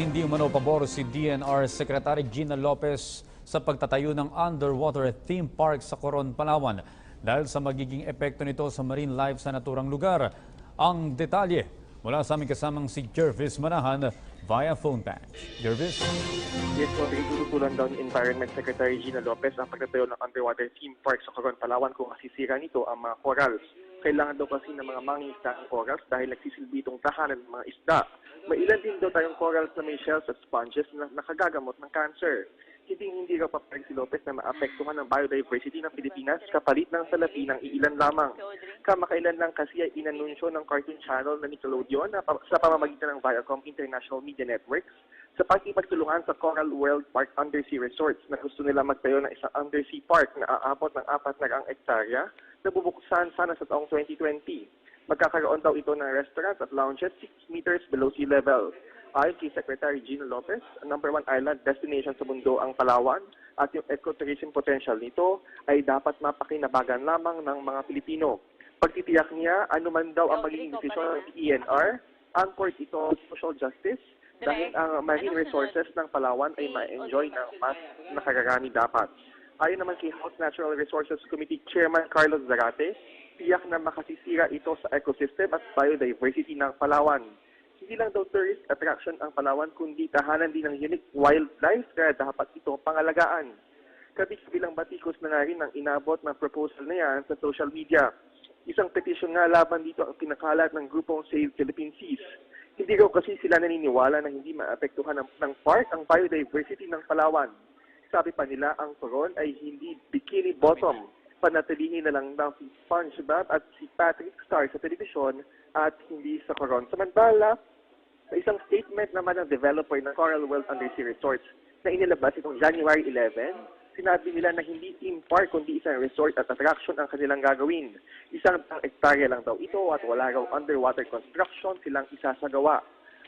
Hindi umano pabor si DNR Secretary Gina Lopez sa pagtatayo ng underwater theme park sa Coron, Palawan dahil sa magiging epekto nito sa marine life sa naturang lugar. Ang detalye mula sa aming kasamang si Jervis Manahan via phone patch. Jervis? Yes, so itututulan daw ni Environment Secretary Gina Lopez ang pagtatayo ng underwater theme park sa Coron, Palawan kung masisira nito ang mga corals. Kailangan daw kasi ng mga mangingisda ang corals dahil nagsisilbi itong tahanan ng mga isda. May ilan din daw tayong corals na may shells at sponges na nakagagamot ng cancer. Hindi hindi raw papayag si Lopez na maapektuhan ng biodiversity ng Pilipinas kapalit ng salapi ng iilan lamang. Kamakailan lang kasi ay inanunsyo ng cartoon channel na Nickelodeon na pa- sa pamamagitan ng Viacom International Media Networks sa pakipagtulungan sa Coral World Park Undersea Resorts na gusto nila magtayo ng isang undersea park na aabot ng apat na raang ektarya na bubuksan sana sa taong 2020. Magkakaroon daw ito ng restaurants at lounges 6 meters below sea level. Ayon kay Secretary Gino Lopez, ang number one island destination sa mundo ang Palawan at yung ecotourism potential nito ay dapat mapakinabagan lamang ng mga Pilipino. Pagtitiyak niya, anuman daw ang magiging desisyon ng ENR, anchored ito social justice dahil ang marine resources ng Palawan ay ma-enjoy ng mas nakararami dapat. Ayon naman kay House Natural Resources Committee Chairman Carlos Zarate, tiyak na makasisira ito sa ecosystem at biodiversity ng Palawan. Hindi lang daw tourist attraction ang Palawan, kundi tahanan din ng unique wildlife kaya dapat ito pangalagaan. Kabis-bilang batikos na nga rin ang inabot ng proposal na yan sa social media. Isang petisyon nga laban dito ang pinakalat ng grupong Save Philippine Seas. Hindi raw kasi sila naniniwala na hindi maapektuhan ng, ng park ang biodiversity ng Palawan. Sabi pa nila ang Coron ay hindi bikini bottom. Panatilihin na lang daw si SpongeBob at si Patrick Star sa telebisyon at hindi sa Coron. Samantala, sa isang statement naman ng developer ng Coral World Undersea Resorts na inilabas itong January 11, sinabi nila na hindi theme park kundi isang resort at attraction ang kanilang gagawin. Isang ektarya lang daw ito at wala raw underwater construction silang isasagawa.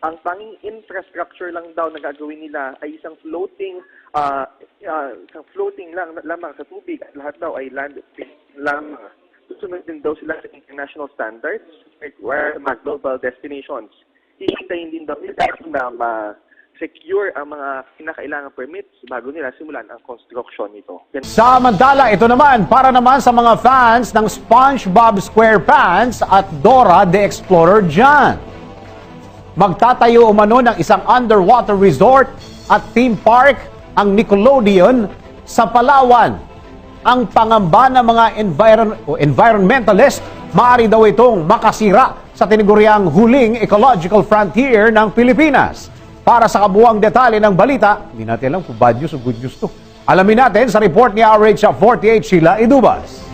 Ang tanging infrastructure lang daw na gagawin nila ay isang floating ah, ah, isang floating lang lamang sa tubig at lahat daw ay land lamang. Susunod din daw sila sa international standards require mga global destinations. Hihintayin din daw nila na ma-secure ang mga kinakailangan permits bago nila simulan ang construction nito. Yan Samantala, ito naman para naman sa mga fans ng SpongeBob SquarePants at Dora the Explorer dyan. Magtatayo umano ng isang underwater resort at theme park ang Nickelodeon sa Palawan. Ang pangamba ng mga environ- environmentalist, maaari daw itong makasira sa tiniguriang huling ecological frontier ng Pilipinas. Para sa kabuang detalye ng balita, hindi natin alam kung bad news o good news to. Alamin natin sa report ni RH48 Sheila Idubas.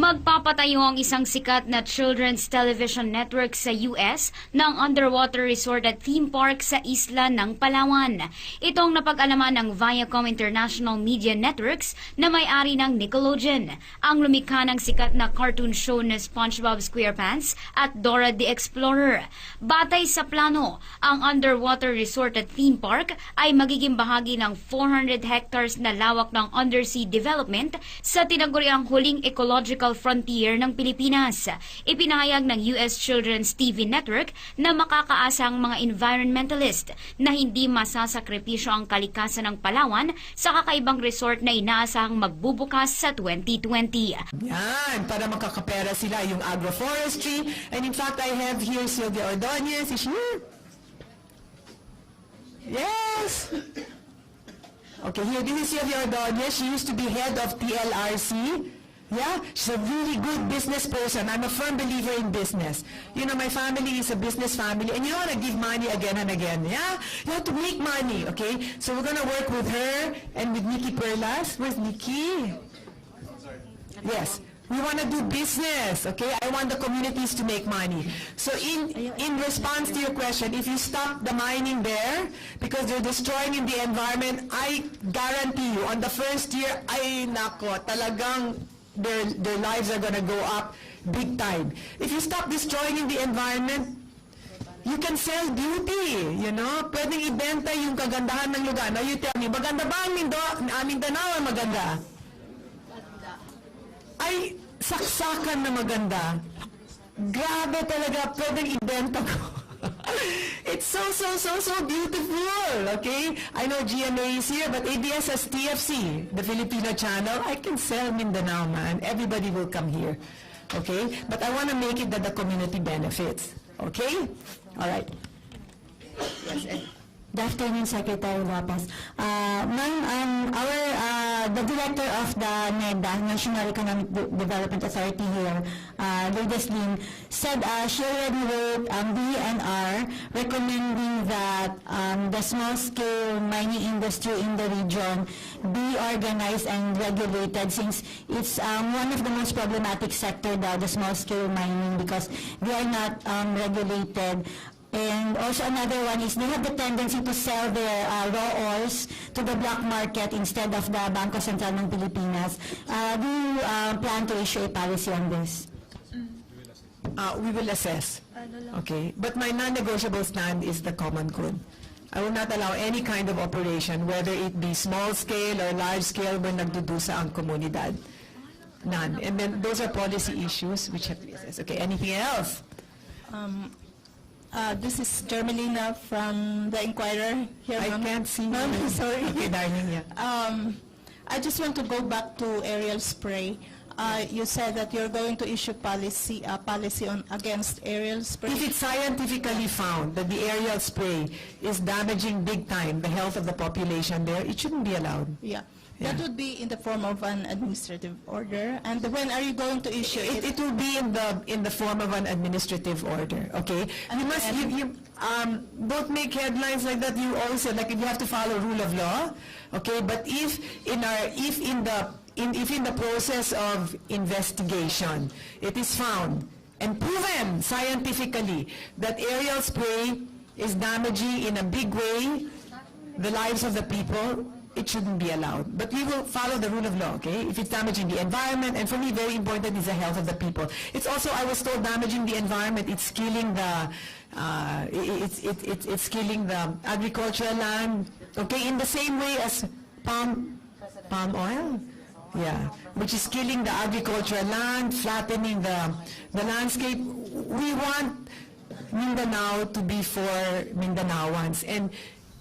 Magpapatayo ang isang sikat na children's television network sa US ng underwater resort at theme park sa isla ng Palawan. Itong napag-alaman ng Viacom International Media Networks na may-ari ng Nickelodeon. Ang lumikha ng sikat na cartoon show na SpongeBob SquarePants at Dora the Explorer. Batay sa plano, ang underwater resort at theme park ay magiging bahagi ng 400 hectares na lawak ng undersea development sa tinaguriang huling ecological frontier ng Pilipinas. Ipinahayag ng US Children's TV Network na makakaasa ang mga environmentalist na hindi masasakripisyo ang kalikasan ng Palawan sa kakaibang resort na inaasahang magbubukas sa 2020. Yan, para makakapera sila yung agroforestry. And in fact, I have here Sylvia Ordonez. Is she here? Yes! Okay, here, this is Sylvia Ordonez. She used to be head of TLRC. Yeah, she's a really good business person. I'm a firm believer in business. You know, my family is a business family, and you want to give money again and again. Yeah, you have to make money. Okay, so we're gonna work with her and with Nikki Perlas. Where's Nikki? Yes. We want to do business, okay? I want the communities to make money. So in in response to your question, if you stop the mining there because they're destroying in the environment, I guarantee you on the first year, ay nako, talagang their their lives are gonna go up big time. If you stop destroying in the environment, You can sell beauty, you know? Pwedeng ibenta yung kagandahan ng lugar. Now you tell me, maganda ba ang Mindo, ang Mindanao ay maganda? Ay, saksakan na maganda. Grabe talaga, pwedeng ibenta ko. so, so, so so beautiful, okay? I know GMA is here, but ABS has TFC, the Filipino channel. I can sell Mindanao, man. Everybody will come here, okay? But I want to make it that the community benefits, okay? All right. Eh. Good afternoon, Secretary Lopez. Uh, Ma'am, um, our, uh, the director of the NEDA, National Economic De- Development Authority here, uh, Lourdes Lim, said uh, she already wrote um, DNR recommending that um, the small-scale mining industry in the region be organized and regulated since it's um, one of the most problematic sector, the, the small-scale mining, because they are not um, regulated and also another one is they have the tendency to sell their uh, raw ores to the black market instead of the Banco Central ng Pilipinas. Uh, do you uh, plan to issue a policy on this? Uh, we will assess. Okay? But my non-negotiable stand is the common good. I will not allow any kind of operation, whether it be small scale or large scale, when nagdudusa ang komunidad. None. And then those are policy issues which have to be assessed. Okay, anything else? Uh, this is Germelina from the Inquirer here. I can't see No, you. sorry. Okay, darling, yeah. Um, I just want to go back to aerial spray. Uh, you said that you're going to issue policy, uh, policy on, against aerial spray. If it's scientifically found that the aerial spray is damaging big time the health of the population there, it shouldn't be allowed. Yeah. That would be in the form of an administrative order. And when are you going to issue It, it? it will be in the, in the form of an administrative order, okay? You must, you, you, um, don't make headlines like that, you always say, like, you have to follow rule of law, okay? But if in our, if in the, in, if in the process of investigation, it is found and proven scientifically that aerial spray is damaging in a big way the lives of the people, it shouldn't be allowed. But we will follow the rule of law, okay? If it's damaging the environment, and for me, very important is the health of the people. It's also, I was told, damaging the environment, it's killing the, uh, it's, it, it, it's killing the agricultural land, okay? In the same way as palm, palm oil? Yeah, which is killing the agricultural land, flattening the, the landscape. We want Mindanao to be for Mindanaoans. And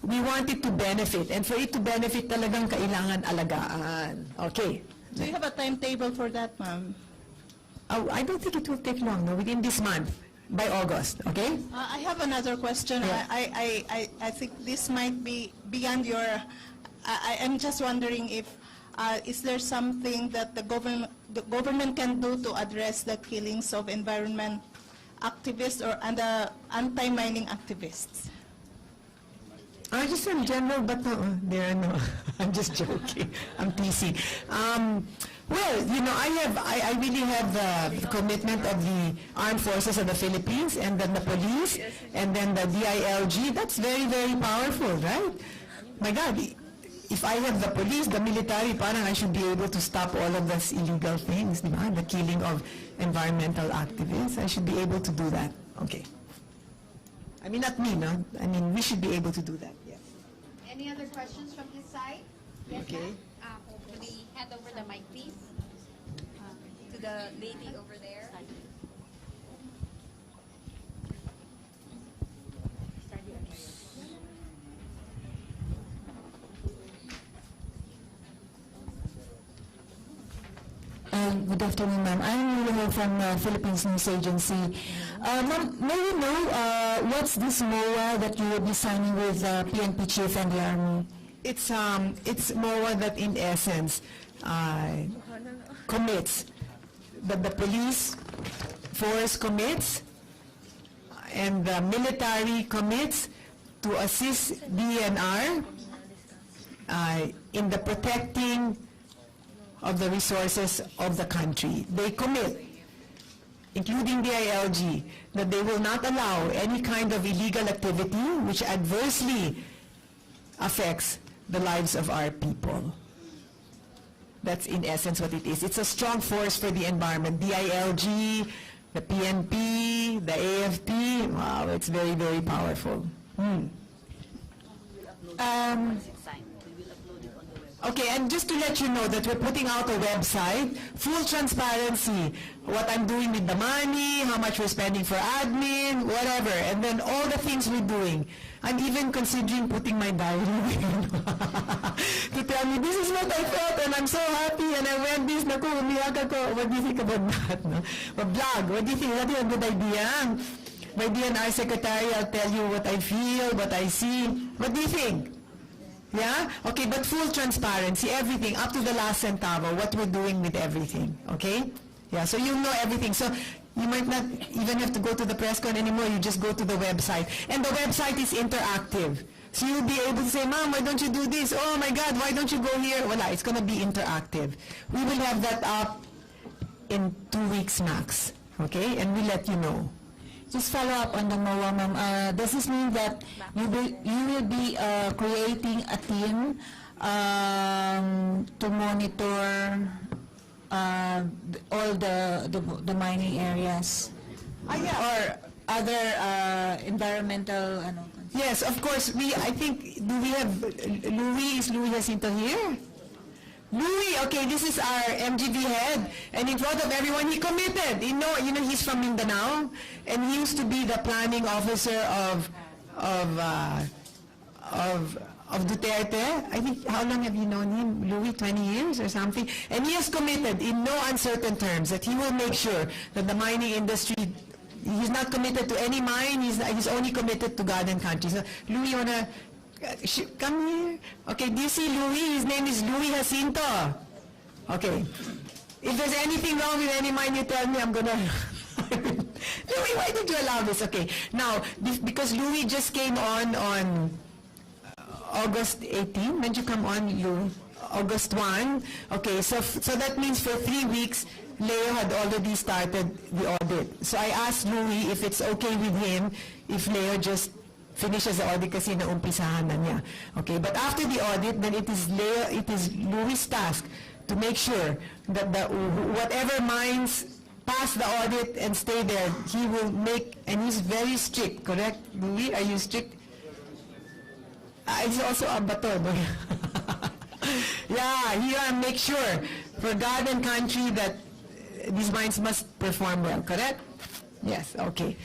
we want it to benefit. And for it to benefit, talagang kailangan alagaan. Okay. Do you have a timetable for that, ma'am? Oh, I don't think it will take long, no, within this month, by August, okay? Uh, I have another question. Yeah. I, I, I, I think this might be beyond your, I, I am just wondering if, uh, is there something that the government, the government can do to address the killings of environment activists or and anti-mining activists? I just in general, but no, there no. I'm just joking. I'm teasing. Um, well, you know, I have, I, I really have the commitment of the armed forces of the Philippines, and then the police, and then the DILG. That's very, very powerful, right? My God, if I have the police, the military, parang I should be able to stop all of those illegal things? The killing of environmental activists. I should be able to do that. Okay. I mean, not me, no? I mean, we should be able to do that. Any other questions from this side? Yes, Okay. ma'am. Uh, Could we hand over the mic, please? Uh, To the lady over there. Uh, Good afternoon, ma'am. I'm Lulu from uh, Philippines News Agency. Uh, Ma'am, may we know uh, what's this MOA that you will be signing with uh, PNP Chief and the Army? It's, um, it's more that in essence, uh, commits, that the police force commits, and the military commits to assist DNR uh, in the protecting of the resources of the country. They commit, including the ILG, that they will not allow any kind of illegal activity which adversely affects the lives of our people. That's in essence what it is. It's a strong force for the environment. The ILG, the PNP, the AFP, wow, it's very, very powerful. Hmm. Um, Okay, and just to let you know that we're putting out a website, full transparency, what I'm doing with the money, how much we're spending for admin, whatever, and then all the things we're doing. I'm even considering putting my diary to tell me, this is what I felt, and I'm so happy, and I read this, naku, umiyak ako. What do you think about that? No? A blog, what do you think? Is that a good idea? My DNR secretary, I'll tell you what I feel, what I see. What do you think? Yeah? Okay, but full transparency, everything, up to the last centavo, what we're doing with everything, okay? Yeah, so you know everything. So you might not even have to go to the press con anymore, you just go to the website. And the website is interactive. So you'll be able to say, Mom, why don't you do this? Oh my God, why don't you go here? Well, it's gonna be interactive. We will have that up in two weeks max, okay? And we'll let you know. Just follow up on the MOA, ma'am. Uh, does this mean that you will, you will be uh, creating a team um, to monitor uh, all the, the the mining areas? Ah, yeah. Or other uh, environmental ano, Yes, of course. We, I think, do we have uh, Louis? Is Louis Jacinto here? Louis, okay, this is our MGB head, and in front of everyone, he committed. You know, you know, he's from Mindanao, and he used to be the planning officer of, of, uh, of, of Duterte. I think, how long have you known him, Louis? 20 years or something? And he has committed, in no uncertain terms, that he will make sure that the mining industry he's not committed to any mine. He's, he's only committed to God and country. So, Louis, you uh, sh- come here? Okay, do you see Louis? His name is Louis Jacinto. Okay. If there's anything wrong with any mine, you tell me. I'm gonna. Louis, why did you allow this? Okay. Now, because Louis just came on on uh, August 18. When did you come on, Louis? August 1. Okay, so so that means for three weeks, Leo had already started the audit. So I asked Louis if it's okay with him if Leo just finishes the audit kasi naumpisahan na niya. Okay, but after the audit, then it is Leo, it is Louis' task to make sure that the whatever mines pass the audit and stay there, he will make, and he's very strict, correct? Louis, are you strict? Ah, he's also a bato. no? yeah, he will make sure for God and country that uh, these mines must perform well, correct? Yes, okay.